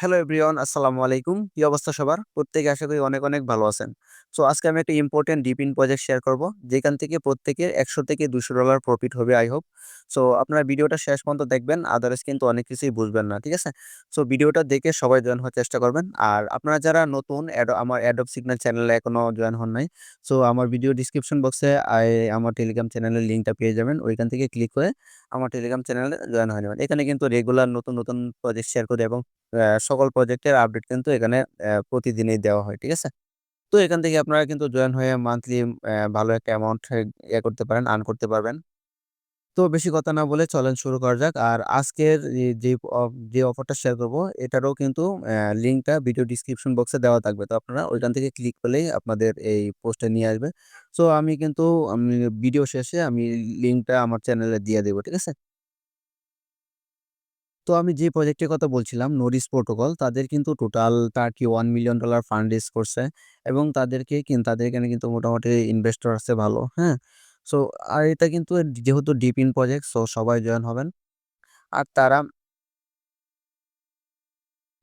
Hello everyone আসসালামু আলাইকুম। কি অবস্থা সবার? প্রত্যেকে আশা করি অনেক অনেক ভালো আছেন। সো আজকে আমি একটা ইম্পর্টেন্ট ডিপিন প্রজেক্ট শেয়ার করব, যেখান থেকে প্রত্যেকের একশো থেকে দুশো ডলার প্রফিট হবে আই হোপ সো আপনার ভিডিওটা শেষ পর্যন্ত দেখবেন আদার্স কিন্তু অনেক কিছুই বুঝবেন না, ঠিক আছে? সো ভিডিওটা দেখে সবাই জয়েন হওয়ার চেষ্টা করবেন। আর আপনারা যারা নতুন আমার অ্যাডব সিগন্যাল চ্যানেলে এখনও জয়েন হন নাই সো আমার ভিডিও ডিসক্রিপশন বক্সে আমার টেলিগ্রাম চ্যানেলের লিঙ্কটা পেয়ে যাবেন। ওইখান থেকে ক্লিক করে আমার টেলিগ্রাম চ্যানেলে জয়েন হয়ে যাবেন। এখানে কিন্তু রেগুলার নতুন নতুন প্রজেক্ট শেয়ার করি এবং সকল প্রজেক্টের আপডেট কিন্তু এখানে প্রতিদিনই দেওয়া হয়, ঠিক আছে? তো এখান থেকে আপনারা কিন্তু জয়েন হয়ে মান্থলি ভালো একটা অ্যামাউন্ট ইয়ে করতে পারেন আর্ন করতে পারবেন। তো বেশি কথা না বলে চলেন শুরু করা যাক। আর আজকের যে যে অফারটা শেয়ার করব, এটারও কিন্তু লিঙ্কটা ভিডিও ডিসক্রিপশন বক্সে দেওয়া থাকবে। তো আপনারা ওইখান থেকে ক্লিক করলেই আপনাদের এই পোস্টে নিয়ে আসবে। সো আমি কিন্তু ভিডিও শেষে আমি লিঙ্কটা আমার চ্যানেলে দিয়ে দেবো, ঠিক আছে? তো আমি যে প্রজেক্টের কথা বলছিলাম নোরিস প্রোটোকল তাদের কিন্তু total thirty one million dollar fund raise করছে। এবং তাদেরকে তাদের এখানে কিন্তু মোটামুটি ইনভেস্টর আছে ভালো হ্যাঁ? সো আর এটা কিন্তু যেহেতু ডিপ ইন প্রজেক্ট সো সবাই জয়েন হবেন। আর তারা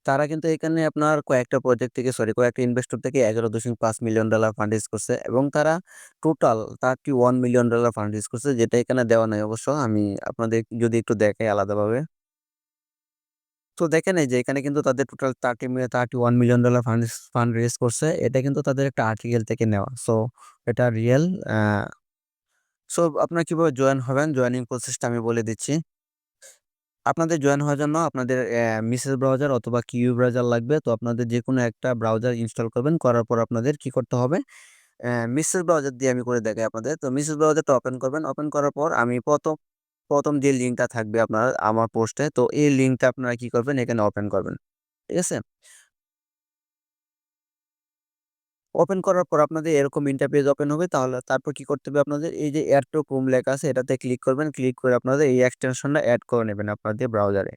তারা কিন্তু এখানে আপনার কয়েকটা প্রজেক্ট থেকে সরি কয়েকটা ইনভেস্টর থেকে এগারো দশমিক পাঁচ মিলিয়ন ডলার ফান্ড রেজ করছে এবং তারা total thirty one million dollar fund raise করছে, যেটা এখানে দেওয়া নাই অবশ্য। আমি আপনাদের যদি একটু দেখাই আলাদাভাবে। তো দেখেন এই যে এখানে কিন্তু তাদের total thirty thirty one million dollar fund fund raise করছে। এটা কিন্তু তাদের একটা আর্টিকেল থেকে নেওয়া। সো এটা রিয়েল সো আপনারা কীভাবে জয়েন হবেন? জয়েনিং প্রসেসটা আমি বলে দিচ্ছি। আপনাদের জয়েন হওয়ার জন্য আপনাদের মিসেস ব্রাউজার অথবা কিউ ব্রাউজার লাগবে। তো আপনাদের যে কোনো একটা ব্রাউজার ইনস্টল করবেন। করার পর আপনাদের কি করতে হবে? মিসেস ব্রাউজার দিয়ে আমি করে দেখাই আপনাদের। তো মিসেস ব্রাউজারটা ওপেন করবেন। ওপেন করার পর আমি প্রথম প্রথম যে লিঙ্কটা থাকবে আপনার, আমার পোস্টে তো এই লিঙ্কটা আপনারা কি করবেন? এখানে ওপেন করবেন। ঠিক আছে? ওপেন করার পর আপনাদের এরকম ইন্টারপেজ ওপেন হবে, তাহলে তারপর কি করতে হবে আপনাদের? এই যে অ্যাড টু ক্রোম লেখা আছে, এটাতে ক্লিক করবেন ক্লিক করে আপনাদের এই এক্সটেনশনটা অ্যাড করে নেবেন আপনাদের ব্রাউজারে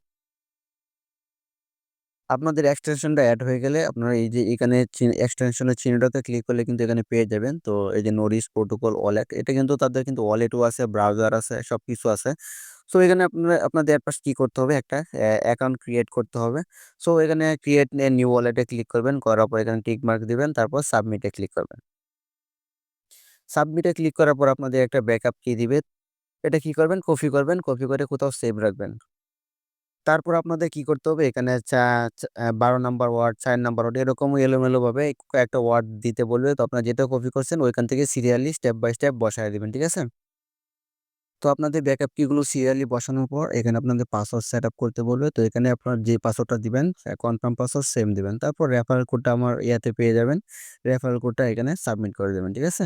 আপনাদের এক্সটেনশনটা অ্যাড হয়ে গেলে আপনারা এই যে এখানে এক্সটেনশনের চিহ্নটাতে ক্লিক করলে কিন্তু এখানে পেয়ে যাবেন। তো এই যে নোরিস প্রোটোকল ওয়ালেট এটা কিন্তু তাদের কিন্তু ওয়ালেটও আছে ব্রাউজার আছে সব কিছু আছে। সো এখানে আপনারা, আপনাদের অ্যাডপাস কী করতে হবে? একটা অ্যাকাউন্ট ক্রিয়েট করতে হবে। সো এখানে ক্রিয়েট নিউ ওয়ালেটে ক্লিক করবেন। করার পর এখানে টিক মার্ক দিবেন। তারপর সাবমিটে ক্লিক করবেন। সাবমিটে ক্লিক করার পর আপনাদের একটা ব্যাকআপ কি দিবে। এটা কি করবেন? কপি করবেন। কপি করে কোথাও সেভ রাখবেন। তারপর আপনাদের কি করতে হবে? এখানে বারো নাম্বার ওয়ার্ড চার নাম্বার ওয়ার্ড এরকম এলোমেলোভাবে একটা ওয়ার্ড দিতে বলবে। তো আপনার যেটা কপি করছেন, ওইখান থেকে সিরিয়ালি স্টেপ বাই স্টেপ বসায় দেবেন। ঠিক আছে? তো আপনাদের ব্যাকআপ কিগুলো সিরিয়ালি বসানোর পর এখানে আপনাদের পাসওয়ার্ড সেট আপ করতে বলবে। তো এখানে আপনার যে পাসওয়ার্ডটা দিবেন কনফার্ম পাসওয়ার্ড সেম দিবেন। তারপর রেফারেল কোডটা আমার ইয়াতে পেয়ে যাবেন। রেফারেল কোডটা এখানে সাবমিট করে দেবেন, ঠিক আছে?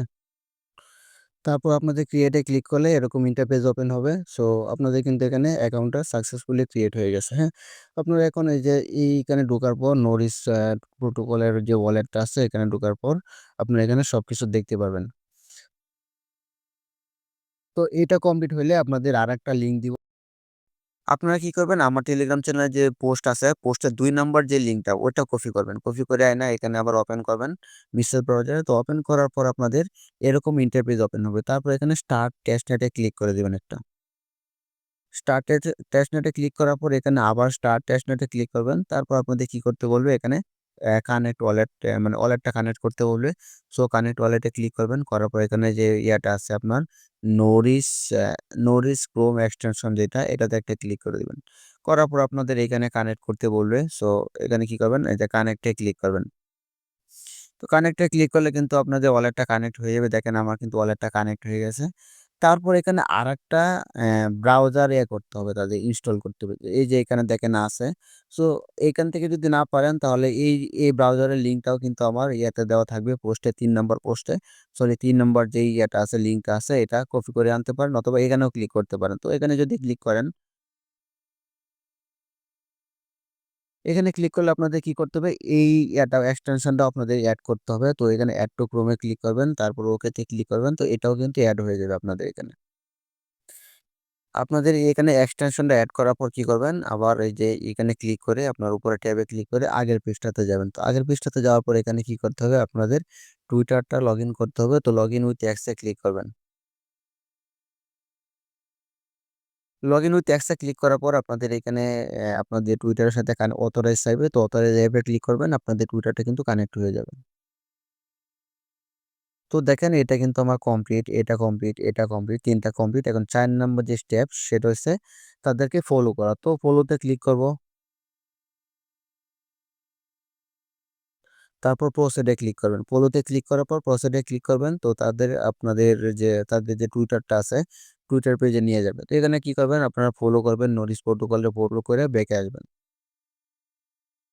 তারপর আপনাদের ক্রিয়েটে ক্লিক করলে এরকম ইন্টারপেজ ওপেন হবে। সো আপনাদের কিন্তু এখানে অ্যাকাউন্টটা সাকসেসফুলি ক্রিয়েট হয়ে গেছে হ্যাঁ? আপনারা এখন এই যে, এইখানে ঢোকার পর নোরিস প্রোটোকলের যে ওয়ালেটটা আছে, এখানে ঢোকার পর আপনারা এখানে সব কিছু দেখতে পারবেন। তো এটা কমপ্লিট হইলে আপনাদের আর একটা লিঙ্ক দিব। আপনারা কি করবেন? আমার টেলিগ্রাম চ্যানেলে যে পোস্ট আছে পোস্টের দুই নাম্বার যে লিঙ্কটা ওটা কপি করবেন। কপি করে আয়না এখানে আবার ওপেন করবেন মিসেস ব্রাউজারে তো ওপেন করার পর আপনাদের এরকম ইন্টারপেজ ওপেন হবে। তারপর এখানে স্টার্ট টেস্ট নেটে ক্লিক করে দেবেন একটা। স্টার্ট টেস্ট নেটে ক্লিক করার পর এখানে আবার স্টার্ট টেস্ট নেটে ক্লিক করবেন। তারপর আপনাদের কি করতে বলবে? এখানে কানেক্ট ওয়ালেট মানে ওয়ালেটটা কানেক্ট করতে বলবে। সো কানেক্ট ওয়ালেটে ক্লিক করবেন, করার পর এখানে যে ইয়াটা আছে আপনার নোরিস নোরিস ক্রোম এক্সটেনশন যেটা, এটাতে একটা ক্লিক করে দেবেন। করার পর আপনাদের এখানে কানেক্ট করতে বলবে। সো এখানে কি করবেন? যে কানেক্টে ক্লিক করবেন। তো কানেক্টে ক্লিক করলে কিন্তু আপনাদের ওয়ালেটটা কানেক্ট হয়ে যাবে। দেখেন আমার কিন্তু ওয়ালেটটা কানেক্ট হয়ে গেছে। তারপর এখানে আরেকটা ব্রাউজার ইয়ে করতে হবে তাদের ইনস্টল করতে হবে। এই যে এখানে দেখেন আছে সো এখান থেকে যদি না পারেন তাহলে এই এই ব্রাউজারের লিঙ্কটাও কিন্তু আমার ইয়েতে দেওয়া থাকবে পোস্টে তিন নম্বর পোস্টে সরি তিন নম্বর যে ইয়েটা আছে লিঙ্কটা আছে, এটা কপি করে আনতে পারেন অথবা এখানেও ক্লিক করতে পারেন। তো এখানে যদি ক্লিক করেন এখানে ক্লিক করলে আপনাদের কি করতে হবে? এই এটা এক্সটেনশনটা আপনাদের অ্যাড করতে হবে। তো এখানে অ্যাড টু ক্রোমে ক্লিক করবেন, তারপর ওকেতে ক্লিক করবেন। তো এটাও কিন্তু অ্যাড হয়ে যাবে আপনাদের এখানে। আপনাদের এখানে এক্সটেনশনটা অ্যাড করার পর কি করবেন? আবার এই যে এখানে ক্লিক করে, আপনার উপরে ট্যাবে ক্লিক করে আগের পৃষ্ঠাতে যাবেন। তো আগের পৃষ্ঠাতে যাওয়ার পর এখানে কি করতে হবে? আপনাদের টুইটারটা লগ করতে হবে। তো লগ ইন উইথ অ্যাক্সে ক্লিক করবেন। লগ ইন উইথ অ্যাক্সে ক্লিক করার পর আপনাদের এখানে আপনাদের টুইটারের সাথে অথরাইজ চাইবে। তো অথরাইজ অ্যাপে ক্লিক করবেন। আপনাদের টুইটারটা কিন্তু কানেক্ট হয়ে যাবে। তো দেখেন এটা কিন্তু আমার কমপ্লিট, এটা কমপ্লিট, এটা কমপ্লিট, তিনটা কমপ্লিট। এখন চার নম্বর যে স্টেপ সেটা হচ্ছে তাদেরকে ফলো করা। তো ফলোতে ক্লিক করব। তারপর প্রসিড ক্লিক করবেন। পোলোতে ক্লিক করার পর প্রসিড ক্লিক করবেন। তো তাদের আপনাদের যে তাদের যে টুইটারটা আছে, টুইটার পেজে নিয়ে যাবে। তো এখানে কি করবেন আপনারা ফলো করবেন, নোটিস প্রোটোকলে ফলো করে ব্যাকে আসবেন।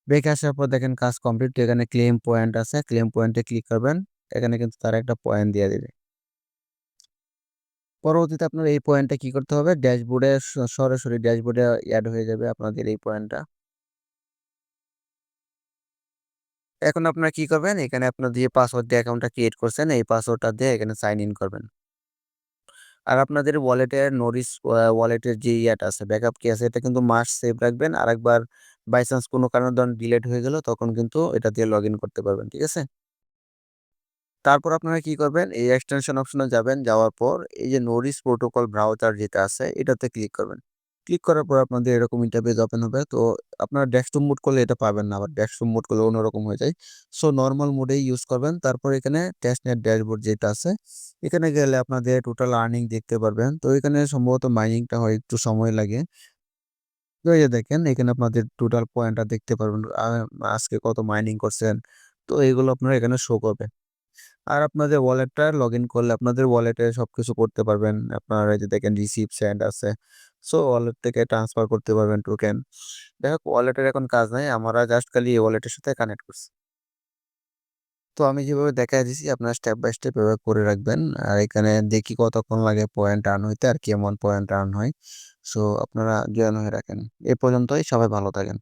ব্যাকে আসার পর দেখেন কাজ কমপ্লিট। এখানে ক্লেম পয়েন্ট আছে, ক্লেম পয়েন্টে ক্লিক করবেন। এখানে কিন্তু তারা একটা পয়েন্ট দিয়ে দেবে পরবর্তীতে আপনার এই পয়েন্টটা কি করতে হবে? ড্যাশবোর্ডে সরাসরি ড্যাশবোর্ডে অ্যাড হয়ে যাবে আপনাদের এই পয়েন্টটা। এখন আপনারা কি করবেন? এখানে আপনার যে পাসওয়ার্ড দিয়ে অ্যাকাউন্টটা ক্রিয়েট করছেন, এই পাসওয়ার্ডটা দিয়ে এখানে সাইন ইন করবেন। আর আপনাদের ওয়ালেটের নোরিস ওয়ালেটের যে ইয়াটা আছে, ব্যাকআপ কি আছে, এটা কিন্তু মাস্ট সেভ রাখবেন। আর একবার বাই চান্স কোনো কারণে ধরেন ডিলেট হয়ে গেল, তখন কিন্তু এটা দিয়ে লগইন করতে পারবেন। ঠিক আছে? তারপর আপনারা কি করবেন? এই এক্সটেনশন অপশনে যাবেন। যাওয়ার পর এই যে নোরিস প্রোটোকল ব্রাউজার যেটা আছে, এটাতে ক্লিক করবেন। ক্লিক করার পর আপনাদের এরকম ইন্টারফেস ওপেন হবে। তো আপনারা ডেস্কটপ মোড করলে এটা পাবেন না। আবার ডেস্কটপ মোড করলে অন্যরকম হয়ে যায়। সো নরমাল মোডেই ইউজ করবেন। তারপর এখানে টেস্টনেট ড্যাশবোর্ড যেটা আছে, এখানে গেলে আপনাদের টোটাল আর্নিং দেখতে পারবেন। তো এখানে সম্ভবত মাইনিংটা হয় একটু সময় লাগে। তো এই দেখেন এখানে আপনাদের টোটাল পয়েন্টটা দেখতে পারবেন। আজকে কত মাইনিং করছেন। তো এগুলো আপনার এখানে শো করবে। আর আপনাদের ওয়ালেটটা লগ ইন করলে আপনাদের ওয়ালেটে সবকিছু করতে পারবেন। আপনারা এই যে দেখেন রিসিভ, সেন্ড আছে। সো ওয়ালেট থেকে ট্রান্সফার করতে পারবেন টোকেন। হোক ওয়ালেটের এখন কাজ নাই। আমরা জাস্ট খালি ওয়ালেটের সাথে কানেক্ট করছি। তো আমি যেভাবে দেখায় দিছি আপনারা স্টেপ বাই স্টেপ এভাবে করে রাখবেন। আর এখানে দেখি কতক্ষণ লাগে পয়েন্ট আর্ন হইতে আর কেমন পয়েন্ট আর্ন হয়। সো আপনারা জয়েন হয়ে রাখেন। এ পর্যন্তই সবাই ভালো থাকেন।